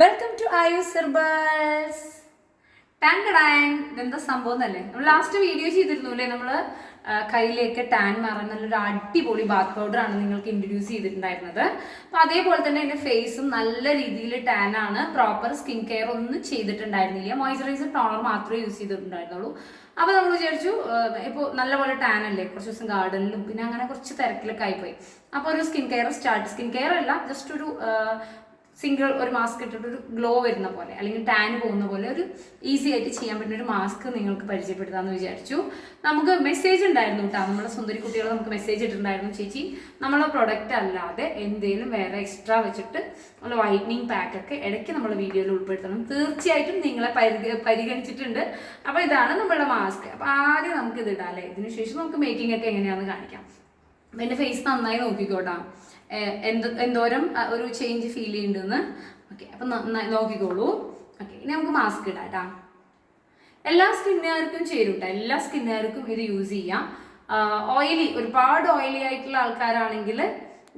Welcome to Ayus herbals ടാൻ ടാൻ ഇതെന്താ സംഭവം എന്നല്ലേ? നമ്മൾ ലാസ്റ്റ് വീഡിയോ ചെയ്തിരുന്നു അല്ലേ? നമ്മൾ കയ്യിലേക്ക് ടാൻ മാറാൻ നല്ലൊരു അടിപൊളി ബാത്ത് പൗഡർ ആണ് നിങ്ങൾക്ക് ഇൻട്രൊഡ്യൂസ് ചെയ്തിട്ടുണ്ടായിരുന്നത്. അപ്പോൾ അതേപോലെ തന്നെ എന്റെ ഫേസും നല്ല രീതിയിൽ ടാൻ ആണ്. പ്രോപ്പർ സ്കിൻ കെയർ ഒന്നും ചെയ്തിട്ടുണ്ടായിരുന്നില്ല. മോയ്സ്ചറൈസർ ടോണർ മാത്രമേ യൂസ് ചെയ്തിട്ടുണ്ടായിരുന്നുള്ളൂ. അപ്പോൾ നമ്മൾ വിചാരിച്ചു ഇപ്പോൾ നല്ലപോലെ ടാൻ അല്ലേ? കുറച്ച് ദിവസം ഗാർഡനിലും പിന്നെ അങ്ങനെ കുറച്ച് തിരക്കിലൊക്കെ ആയിപ്പോയി. അപ്പോൾ ഒരു skin care start skin care അല്ല ജസ്റ്റ് ഒരു സിംഗിൾ ഒരു മാസ്ക് ഇട്ടിട്ട് ഒരു ഗ്ലോ വരുന്ന പോലെ അല്ലെങ്കിൽ ടാൻ പോകുന്ന പോലെ ഒരു ഈസി ആയിട്ട് ചെയ്യാൻ പറ്റുന്ന ഒരു മാസ്ക് നിങ്ങൾക്ക് പരിചയപ്പെടുത്താമെന്ന് വിചാരിച്ചു. നമുക്ക് മെസ്സേജ് ഉണ്ടായിരുന്നു കേട്ടോ നമ്മുടെ സുന്ദരി കുട്ടികൾ നമുക്ക് മെസ്സേജ് ഇട്ടിട്ടുണ്ടായിരുന്നു ചേച്ചി നമ്മളെ പ്രൊഡക്റ്റ് അല്ലാതെ എന്തെങ്കിലും വേറെ എക്സ്ട്രാ വെച്ചിട്ട് നമ്മൾ വൈറ്റനിങ് പാക്ക് ഒക്കെ ഇടയ്ക്ക് നമ്മൾ വീഡിയോയിൽ ഉൾപ്പെടുത്തണം. തീർച്ചയായിട്ടും നിങ്ങളെ പരിഗ പരിഗണിച്ചിട്ടുണ്ട്. അപ്പോൾ ഇതാണ് നമ്മളുടെ മാസ്ക് അപ്പോൾ ആദ്യം നമുക്ക് ഇത് ഇടാം അല്ലേ? ഇതിനുശേഷം നമുക്ക് മേക്കിംഗ് ഒക്കെ എങ്ങനെയാണെന്ന് കാണിക്കാം. എന്റെ ഫേസ് നന്നായി നോക്കിക്കോട്ടാ. എന്ത് എന്തോരം ഒരു ചേഞ്ച് ഫീൽ ചെയ്യുന്നുണ്ടെന്ന് ഓക്കെ അപ്പം നോക്കിക്കോളൂ. ഓക്കെ ഇനി നമുക്ക് മാസ്ക് ഇടാം കേട്ടോ എല്ലാ സ്കിന്നുകാർക്കും ചേരും കേട്ടോ എല്ലാ സ്കിന്നുകാർക്കും ഇത് യൂസ് ചെയ്യാം. ഓയിലി ഒരുപാട് ഓയിലി ആയിട്ടുള്ള ആൾക്കാരാണെങ്കിൽ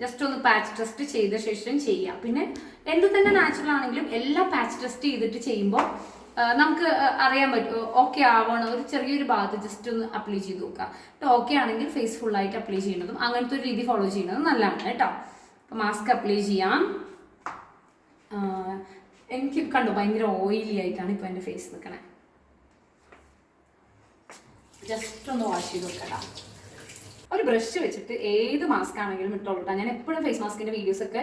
ജസ്റ്റ് ഒന്ന് പാച്ച് ടെസ്റ്റ് ചെയ്ത ശേഷം ചെയ്യാം. പിന്നെ എന്ത് തന്നെ നാച്ചുറൽ ആണെങ്കിലും എല്ലാ പാച്ച് ടെസ്റ്റ് ചെയ്തിട്ട് ചെയ്യുമ്പോൾ നമുക്ക് അറിയാൻ പറ്റും. ഓക്കെ ആവണം. ഒരു ചെറിയൊരു ഭാഗത്ത് ജസ്റ്റ് ഒന്ന് അപ്ലൈ ചെയ്ത് നോക്കുക. ഓക്കെ ആണെങ്കിൽ ഫേസ് ഫുള്ളായിട്ട് അപ്ലൈ ചെയ്യുന്നതും അങ്ങനത്തെ ഒരു രീതി ഫോളോ ചെയ്യുന്നതും നല്ലതാണ് കേട്ടോ. അപ്പോൾ മാസ്ക് അപ്ലൈ ചെയ്യാം. എനിക്ക് കണ്ടു ഭയങ്കര ഓയിലി ആയിട്ടാണ് ഇപ്പോൾ എന്റെ ഫേസ് നിൽക്കണേ. ജസ്റ്റ് ഒന്ന് വാഷ് ചെയ്ത് നോക്കട്ടാ ഒരു ബ്രഷ് വെച്ചിട്ട് ഏത് മാസ്ക് ആണെങ്കിലും ഇട്ടോളൂ ഞാൻ എപ്പോഴും ഫേസ് മാസ്കിന്റെ വീഡിയോസ് ഒക്കെ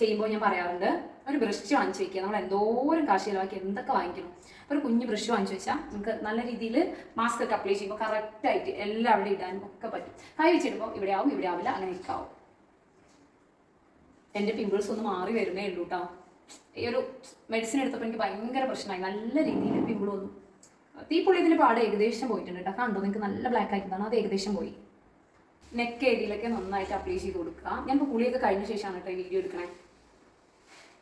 ചെയ്യുമ്പോൾ ഞാൻ പറയാറുണ്ട് ഒരു ബ്രഷ് വാങ്ങിച്ചു വെക്കുക. നമ്മൾ എന്തോരം കാശ് ചിലവാക്കി എന്തൊക്കെ വാങ്ങിക്കണം. ഒരു കുഞ്ഞ് ബ്രഷ് വാങ്ങിച്ചു വെച്ചാൽ നമുക്ക് നല്ല രീതിയിൽ മാസ്ക് ഒക്കെ അപ്ലൈ ചെയ്യുമ്പോൾ കറക്റ്റ് ആയിട്ട് എല്ലാം അവിടെ ഇടാനും ഒക്കെ പറ്റും. കൈ വെച്ചിടുമ്പോൾ ഇവിടെ ആവും ഇവിടെ ആവില്ല അങ്ങനെ ഇരിക്കാവും എന്റെ പിമ്പിൾസ് ഒന്ന് മാറി വരുന്നേ ഉള്ളൂ കേട്ടോ ഈ ഒരു മെഡിസിൻ എടുത്തപ്പോൾ എനിക്ക് ഭയങ്കര പ്രശ്നമായി. നല്ല രീതിയിൽ പിമ്പിൾ വന്നു. തീപ്പൊള്ളിയതിന്റെ പാട് ഏകദേശം പോയിട്ടുണ്ട് കേട്ടോ കണ്ടോ? നിങ്ങൾക്ക് നല്ല ബ്ലാക്ക് ആയിട്ടുണ്ടാണ് അത് ഏകദേശം പോയി. നെക്ക് ഏരിയയിലൊക്കെ നന്നായിട്ട് അപ്ലൈ ചെയ്ത് കൊടുക്കുക. ഞാൻ ഇപ്പോൾ കുളിയൊക്കെ കഴിഞ്ഞ ശേഷമാണ് കേട്ടോ വീഡിയോ എടുക്കണേ.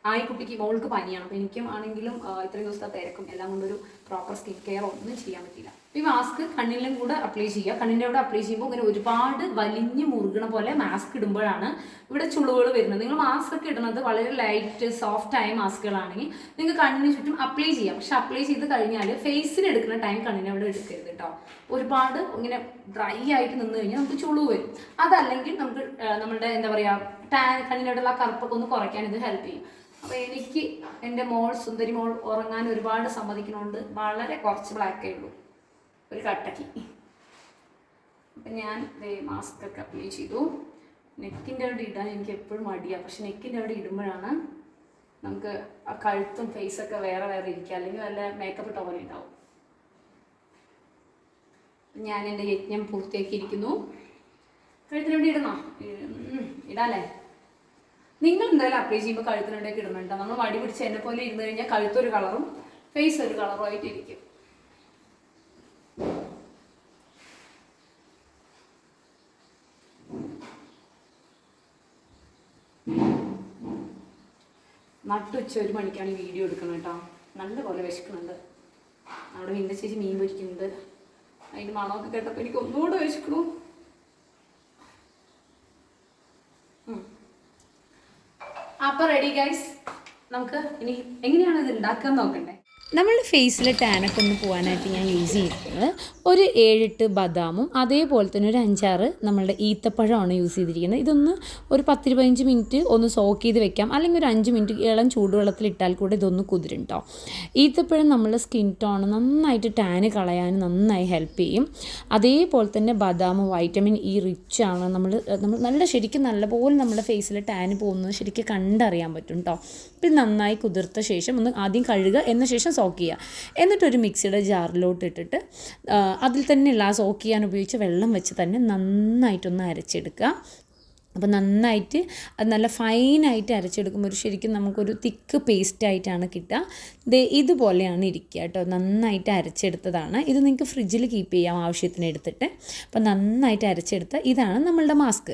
ആ ഈ കുട്ടിക്ക് മോൾക്ക് പനിയാണ്. അപ്പോൾ എനിക്കും ആണെങ്കിലും ഇത്രയും ദിവസത്തെ തിരക്കും എല്ലാം കൊണ്ടൊരു പ്രോപ്പർ സ്കിൻ കെയർ ഒന്നും ചെയ്യാൻ പറ്റില്ല ഈ മാസ്ക് കണ്ണിലും കൂടെ അപ്ലൈ ചെയ്യുക. കണ്ണിന്റെ അവിടെ അപ്ലൈ ചെയ്യുമ്പോൾ ഇങ്ങനെ ഒരുപാട് വലിഞ്ഞ് മുറുകണ പോലെ മാസ്ക് ഇടുമ്പോഴാണ് ഇവിടെ ചുളുകൾ വരുന്നത്. നിങ്ങൾ മാസ്ക് ഒക്കെ ഇടുന്നത് വളരെ ലൈറ്റ് സോഫ്റ്റ് ആയ മാസ്കുകളാണെങ്കിൽ നിങ്ങൾ കണ്ണിന് ചുറ്റും അപ്ലൈ ചെയ്യാം. പക്ഷെ അപ്ലൈ ചെയ്ത് കഴിഞ്ഞാൽ ഫേസിന് എടുക്കുന്ന ടൈം കണ്ണിന് അവിടെ എടുക്കരുത് കേട്ടോ ഒരുപാട് ഇങ്ങനെ ഡ്രൈ ആയിട്ട് നിന്ന് കഴിഞ്ഞാൽ നമുക്ക് ചുളിവ് വരും. അതല്ലെങ്കിൽ നമുക്ക് നമ്മുടെ എന്താ പറയുക ടാൻ കണ്ണിനോടുള്ള കറുപ്പൊക്കെ ഒന്ന് കുറയ്ക്കാൻ ഇത് ഹെൽപ്പ് ചെയ്യും. അപ്പോൾ എനിക്ക് എന്റെ മോൾ സുന്ദരി മോൾ ഉറങ്ങാൻ ഒരുപാട് സമ്മതിക്കുന്നതുകൊണ്ട് വളരെ കുറച്ച് ബ്ലാക്കേ ഉള്ളൂ. ഒരു കട്ടക്ക്. അപ്പം ഞാൻ മാസ്ക് ഒക്കെ അപ്ലൈ ചെയ്തു. നെക്കിന്റെ അവിടെ ഇടാൻ എനിക്ക് എപ്പോഴും മടിയാണ് പക്ഷെ നെക്കിന്റെ അവിടെ ഇടുമ്പോഴാണ് നമുക്ക് ആ കഴുത്തും ഫേസൊക്കെ വേറെ വേറെ ഇരിക്കുക. അല്ലെങ്കിൽ വല്ല മേക്കപ്പ് ഇട്ട പോലെ ഉണ്ടാവും. ഞാൻ എന്റെ യജ്ഞം പൂർത്തിയാക്കിയിരിക്കുന്നു. കഴുത്തിന് വേണ്ടി ഇടണോ ഇടാല്ലേ? നിങ്ങൾ എന്തായാലും അപ്ലൈ ചെയ്യുമ്പോൾ കഴുത്തിനുണ്ടെങ്കിൽ ഇടണം കേട്ടോ. നമ്മൾ വടി പിടിച്ച് എന്നെ പോലെ ഇരുന്ന് കഴിഞ്ഞാൽ കഴുത്തൊരു കളറും ഫേസ് ഒരു കളറും ആയിട്ടിരിക്കും. നട്ടുച്ച ഒരു മണിക്കാണ് വീഡിയോ എടുക്കുന്നത് കേട്ടോ. നല്ലപോലെ വിശക്കുന്നുണ്ട്. അവിടെ വിന്ത ചേച്ചി മീൻ പൊരിക്കുന്നുണ്ട്. അതിന്റെ മണമൊക്കെ കേട്ടപ്പോൾ എനിക്ക് ഒന്നുകൂടെ വിശക്കണു അപ്പൊ റെഡി ഗൈസ് നമുക്ക് ഇനി എങ്ങനെയാണ് ഇത് ഉണ്ടാക്കാൻ നോക്കണ്ടേ? നമ്മളുടെ ഫേസിലെ ടാനൊക്കെ ഒന്ന് പോകാനായിട്ട് ഞാൻ യൂസ് ചെയ്തിരിക്കുന്നത് ഒരു ഏഴെട്ട് ബദാമും അതേപോലെ തന്നെ ഒരു അഞ്ചാറ് നമ്മളുടെ ഈത്തപ്പഴമാണ് യൂസ് ചെയ്തിരിക്കുന്നത്. ഇതൊന്ന് ഒരു പത്ത് പതിനഞ്ച് മിനിറ്റ് ഒന്ന് സോക്ക് ചെയ്ത് വെക്കാം. അല്ലെങ്കിൽ ഒരു അഞ്ച് മിനിറ്റ് ഇളം ചൂടുവെള്ളത്തിൽ ഇട്ടാൽ കൂടെ ഇതൊന്ന് കുതിരും കേട്ടോ ഈത്തപ്പഴം നമ്മളുടെ സ്കിൻ ടോൺ നന്നായിട്ട് ടാന് കളയാൻ നന്നായി ഹെൽപ്പ് ചെയ്യും. അതേപോലെ തന്നെ ബദാം വൈറ്റമിൻ ഇ റിച്ച് ആണ്. നമ്മൾ നമ്മൾ നല്ല ശരിക്കും നല്ലപോലെ നമ്മുടെ ഫേസിൽ ടാന് പോകുന്നത് ശരിക്കും കണ്ടറിയാൻ പറ്റും കേട്ടോ പിന്നെ നന്നായി കുതിർത്ത ശേഷം ഒന്ന് ആദ്യം കഴുകുക. എന്ന ശേഷം സോക്ക് ചെയ്യുക. എന്നിട്ടൊരു മിക്സിയുടെ ജാറിലോട്ട് ഇട്ടിട്ട് അതിൽ തന്നെയുള്ള ആ സോക്ക് ചെയ്യാൻ ഉപയോഗിച്ച വെള്ളം വെച്ച് തന്നെ നന്നായിട്ടൊന്ന് അരച്ചെടുക്കുക. അപ്പോൾ നന്നായിട്ട് അത് നല്ല ഫൈനായിട്ട് അരച്ചെടുക്കുമ്പോൾ ഒരു ശരിക്കും നമുക്കൊരു തിക്ക് പേസ്റ്റായിട്ടാണ് കിട്ടുക. ദേ ഇതുപോലെയാണ് ഇരിക്കുക കേട്ടോ. നന്നായിട്ട് അരച്ചെടുത്തതാണ്. ഇത് നിങ്ങൾക്ക് ഫ്രിഡ്ജിൽ കീപ്പ് ചെയ്യാം ആവശ്യത്തിന് എടുത്തിട്ട് അപ്പോൾ നന്നായിട്ട് അരച്ചെടുത്ത ഇതാണ് നമ്മളുടെ മാസ്ക്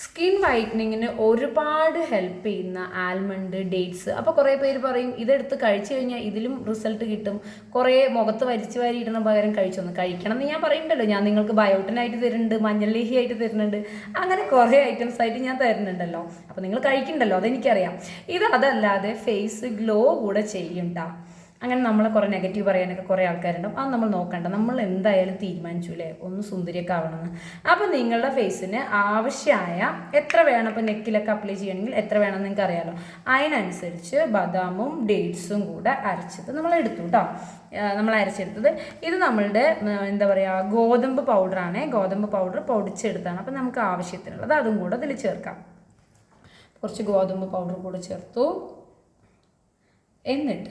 സ്കിൻ വൈറ്റനിങ്ങിന് ഒരുപാട് ഹെൽപ്പ് ചെയ്യുന്ന ആൽമണ്ട് ഡേറ്റ്സ്. അപ്പോൾ കുറേ പേര് പറയും ഇതെടുത്ത് കഴിച്ചു കഴിഞ്ഞാൽ ഇതിലും റിസൾട്ട് കിട്ടും. കുറേ മുഖത്ത് വരിച്ചു വാരി ഇടുന്ന പകരം കഴിച്ചൊന്ന് കഴിക്കണം എന്ന് ഞാൻ പറയുന്നുണ്ടല്ലോ ഞാൻ നിങ്ങൾക്ക് ബയോട്ടിനായിട്ട് തരുന്നുണ്ട് മഞ്ഞൾ ലേഹി ആയിട്ട് തരുന്നുണ്ട്. അങ്ങനെ കുറേ ഐറ്റംസ് ആയിട്ട് ഞാൻ തരുന്നുണ്ടല്ലോ. അപ്പോൾ നിങ്ങൾ കഴിക്കണ്ടല്ലോ അതെനിക്കറിയാം. ഇത് അതല്ലാതെ ഫേസ് ഗ്ലോ കൂടെ ചെയ്യും ട്ടാ. അങ്ങനെ നമ്മളെ കുറേ നെഗറ്റീവ് പറയാനൊക്കെ കുറേ ആൾക്കാരുണ്ടാവും. അത് നമ്മൾ നോക്കണ്ട. നമ്മൾ എന്തായാലും തീരുമാനിച്ചു അല്ലേ ഒന്ന് സുന്ദരിയൊക്കെ ആവണമെന്ന് അപ്പോൾ നിങ്ങളുടെ ഫേസിന് ആവശ്യമായ എത്ര വേണം? ഇപ്പോൾ നെക്കിലൊക്കെ അപ്ലൈ ചെയ്യണമെങ്കിൽ എത്ര വേണം നിങ്ങൾക്ക് അറിയാലോ? അതിനനുസരിച്ച് ബദാമും ഡേറ്റ്സും കൂടെ അരച്ചത് നമ്മൾ എടുത്തു കേട്ടോ നമ്മൾ അരച്ചെടുത്തത്. ഇത് നമ്മളുടെ എന്താ പറയുക ഗോതമ്പ് പൗഡറാണ് ഗോതമ്പ് പൗഡർ പൊടിച്ചെടുത്താണ്. അപ്പോൾ നമുക്ക് ആവശ്യത്തിനുള്ളത് അതും കൂടെ ഇതിൽ ചേർക്കാം. കുറച്ച് ഗോതമ്പ് പൗഡർ കൂടെ ചേർത്തു. എന്നിട്ട്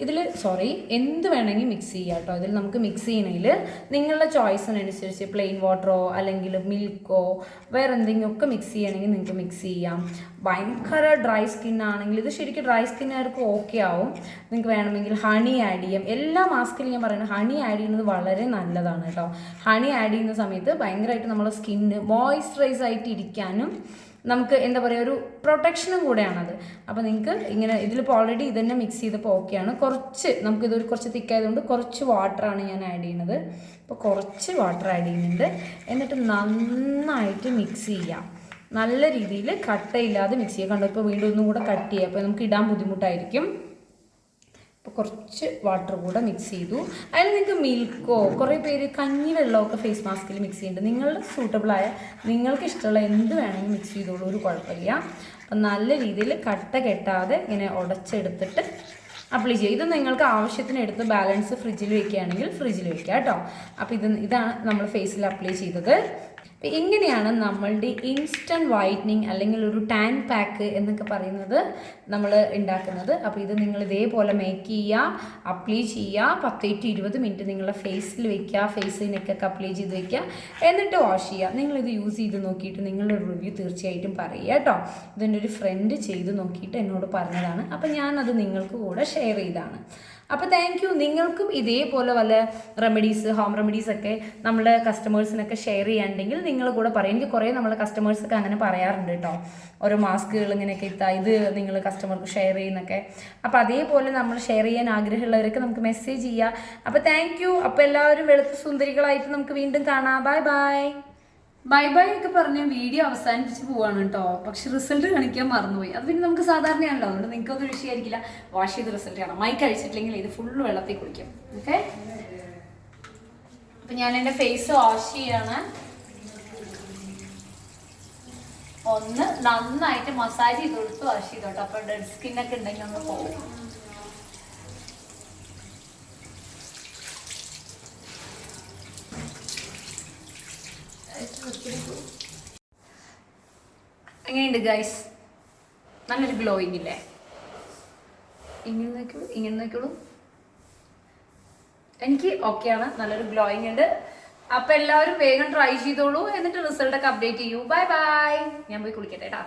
ഇതിൽ സോറി എന്ത് വേണമെങ്കിൽ മിക്സ് ചെയ്യാം കേട്ടോ. ഇതിൽ നമുക്ക് മിക്സ് ചെയ്യണമെങ്കിൽ നിങ്ങളുടെ ചോയ്സിനനുസരിച്ച് പ്ലെയിൻ വാട്ടറോ അല്ലെങ്കിൽ മിൽക്കോ വേറെ എന്തെങ്കിലും ഒക്കെ മിക്സ് ചെയ്യണമെങ്കിൽ നിങ്ങൾക്ക് മിക്സ് ചെയ്യാം. ഭയങ്കര ഡ്രൈ സ്കിൻ ആണെങ്കിൽ ഇത് ശരിക്കും ഡ്രൈ സ്കിന്നുകാർക്ക് ഓക്കെ ആവും. നിങ്ങൾക്ക് വേണമെങ്കിൽ ഹണി ആഡ് ചെയ്യാം. എല്ലാ മാസ്കിലും ഞാൻ പറയുന്നത് ഹണി ആഡ് ചെയ്യുന്നത് വളരെ നല്ലതാണ് കേട്ടോ. ഹണി ആഡ് ചെയ്യുന്ന സമയത്ത് ഭയങ്കരമായിട്ട് നമ്മുടെ സ്കിന്ന് മോയ്സ്ചറൈസ് ആയിട്ട് ഇരിക്കാനും നമുക്ക് എന്താ പറയുക ഒരു പ്രൊട്ടക്ഷനും കൂടെയാണത്. അപ്പോൾ നിങ്ങൾക്ക് ഇങ്ങനെ ഇതിലിപ്പോൾ ഓൾറെഡി ഇതന്നെ മിക്സ് ചെയ്തപ്പോൾ ഓക്കെയാണ് കുറച്ച് നമുക്കിതൊരു കുറച്ച് തിക്കായതുകൊണ്ട് കുറച്ച് വാട്ടറാണ് ഞാൻ ആഡ് ചെയ്യുന്നത്. അപ്പോൾ കുറച്ച് വാട്ടർ ആഡ് ചെയ്യുന്നുണ്ട്. എന്നിട്ട് നന്നായിട്ട് മിക്സ് ചെയ്യാം. നല്ല രീതിയിൽ കട്ടയില്ലാതെ മിക്സ് ചെയ്യുക കണ്ടോ ഇപ്പോൾ വീണ്ടും ഒന്നും കൂടെ കട്ട് ചെയ്യുക അപ്പോൾ നമുക്ക് ഇടാൻ ബുദ്ധിമുട്ടായിരിക്കും. കുറച്ച് വാട്ടർ കൂടെ മിക്സ് ചെയ്തു. അതിൽ നിങ്ങൾക്ക് മിൽക്കോ കുറേ പേര് കഞ്ഞി വെള്ളമൊക്കെ ഫേസ് മാസ്കിൽ മിക്സ് ചെയ്യുന്നുണ്ട് നിങ്ങളുടെ സൂട്ടബിളായ നിങ്ങൾക്ക് ഇഷ്ടമുള്ള എന്ത് വേണമെങ്കിലും മിക്സ് ചെയ്തോളൂ ഒരു കുഴപ്പമില്ല. അപ്പം നല്ല രീതിയിൽ കട്ട കെട്ടാതെ ഇങ്ങനെ ഉടച്ചെടുത്തിട്ട് അപ്ലൈ ചെയ്യുക. ഇത് നിങ്ങൾക്ക് ആവശ്യത്തിന് എടുത്ത് ബാലൻസ് ഫ്രിഡ്ജിൽ വെക്കുകയാണെങ്കിൽ ഫ്രിഡ്ജിൽ വെക്കുക കേട്ടോ. അപ്പോൾ ഇത് ഇതാണ് നമ്മൾ ഫേസിൽ അപ്ലൈ ചെയ്തത്. അപ്പോൾ ഇങ്ങനെയാണ് നമ്മളുടെ ഇൻസ്റ്റന്റ് വൈറ്റനിങ് അല്ലെങ്കിൽ ഒരു ടാൻ പാക്ക് എന്നൊക്കെ പറയുന്നത് നമ്മൾ ഉണ്ടാക്കുന്നത്. അപ്പോൾ ഇത് നിങ്ങൾ ഇതേപോലെ മേക്ക് ചെയ്യുക അപ്ലൈ ചെയ്യുക. പത്ത് ടു ഇരുപത് മിനിറ്റ് നിങ്ങളുടെ ഫേസിൽ വെക്കുക ഫേസിനൊക്കെ അപ്ലൈ ചെയ്ത് വെക്കുക. എന്നിട്ട് വാഷ് ചെയ്യുക. നിങ്ങളിത് യൂസ് ചെയ്ത് നോക്കിയിട്ട് നിങ്ങളുടെ റിവ്യൂ തീർച്ചയായിട്ടും പറയുക കേട്ടോ. ഇതെന്റെ ഒരു ഫ്രണ്ട് ചെയ്ത് നോക്കിയിട്ട് എന്നോട് പറഞ്ഞതാണ്. അപ്പോൾ ഞാനത് നിങ്ങൾക്ക് കൂടെ ഷെയർ ചെയ്താണ്. അപ്പോൾ താങ്ക് യു നിങ്ങൾക്കും ഇതേപോലെ വല്ല റെമഡീസ് ഹോം റെമഡീസ് ഒക്കെ നമ്മുടെ കസ്റ്റമേഴ്സിനൊക്കെ ഷെയർ ചെയ്യാണ്ടെങ്കിൽ നിങ്ങൾ കൂടെ പറയും. എനിക്ക് കുറേ നമ്മുടെ കസ്റ്റമേഴ്സൊക്കെ അങ്ങനെ പറയാറുണ്ട് കേട്ടോ ഓരോ മാസ്കുകൾ ഇങ്ങനെയൊക്കെ ഇത്താ ഇത് നിങ്ങൾ കസ്റ്റമർക്ക് ഷെയർ ചെയ്യുന്നൊക്കെ. അപ്പോൾ അതേപോലെ നമ്മൾ ഷെയർ ചെയ്യാൻ ആഗ്രഹമുള്ളവരൊക്കെ നമുക്ക് മെസ്സേജ് ചെയ്യുക അപ്പോൾ താങ്ക് യു അപ്പോൾ എല്ലാവരും വെളുത്ത സുന്ദരികളായിട്ട് നമുക്ക് വീണ്ടും കാണാം. ബൈ ബൈ ബൈ ബൈ ഒക്കെ പറഞ്ഞ് വീഡിയോ അവസാനിപ്പിച്ച് പോവാണ് കേട്ടോ പക്ഷെ റിസൾട്ട് കാണിക്കാൻ മറന്നുപോയി. അത് പിന്നെ നമുക്ക് സാധാരണയാണല്ലോ. അതുകൊണ്ട് നിങ്ങൾക്ക് ഒന്നും വിഷയമായിരിക്കില്ല വാഷ് ചെയ്ത് റിസൾട്ട് കാണാം. മൈ കഴിച്ചിട്ടില്ലെങ്കിൽ ഇത് ഫുള്ള് വെള്ളത്തിൽ കുടിക്കും ഓക്കെ അപ്പം ഞാൻ എന്റെ ഫേസ് വാഷ് ചെയ്യാണ്. ഒന്ന് നന്നായിട്ട് മസാജ് ചെയ്ത് കൊടുത്ത് വാഷ് ചെയ്തോട്ടോ. അപ്പൊ ഡെഡ് സ്കിന്നൊക്കെ ഉണ്ടെങ്കിൽ ഒന്ന് പോകും എങ്ങനെയുണ്ട് ഗൈസ് നല്ലൊരു ഗ്ലോയിങ് ഇല്ലേ? ഇങ്ങനെ നോക്കിയുള്ളൂ ഇങ്ങനെ നോക്കിയുള്ളൂ എനിക്ക് ഓക്കെയാണ് നല്ലൊരു ഗ്ലോയിങ് ഉണ്ട്. അപ്പൊ എല്ലാവരും വേഗം ട്രൈ ചെയ്തോളൂ എന്നിട്ട് റിസൾട്ടൊക്കെ അപ്ഡേറ്റ് ചെയ്യൂ. ബൈ ബൈ ഞാൻ പോയി കുളിക്കട്ടെ കേട്ടാ